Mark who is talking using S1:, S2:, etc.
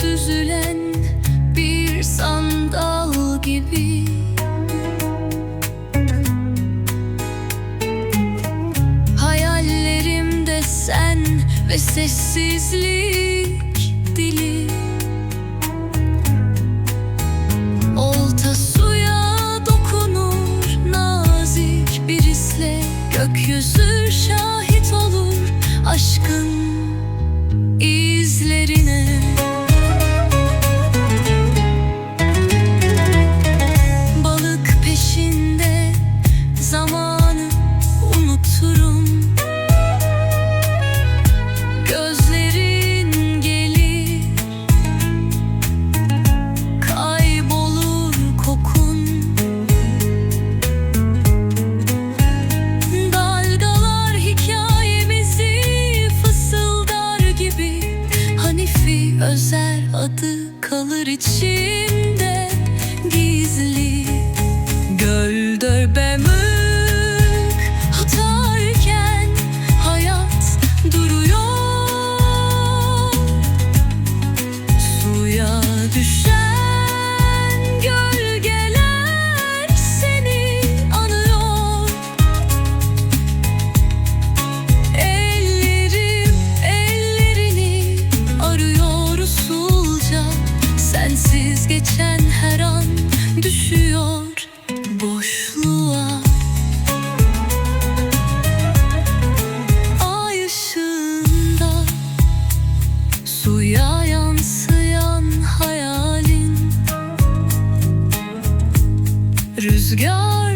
S1: süzülen bir sandal gibi. Hayallerimde sen ve sessizlik dili. Olta suya dokunur nazik bir isle. Gökyüzü şahit olur aşkın Özer adı kalır içimde gizli Suya yansıyan hayalin. Rüzgar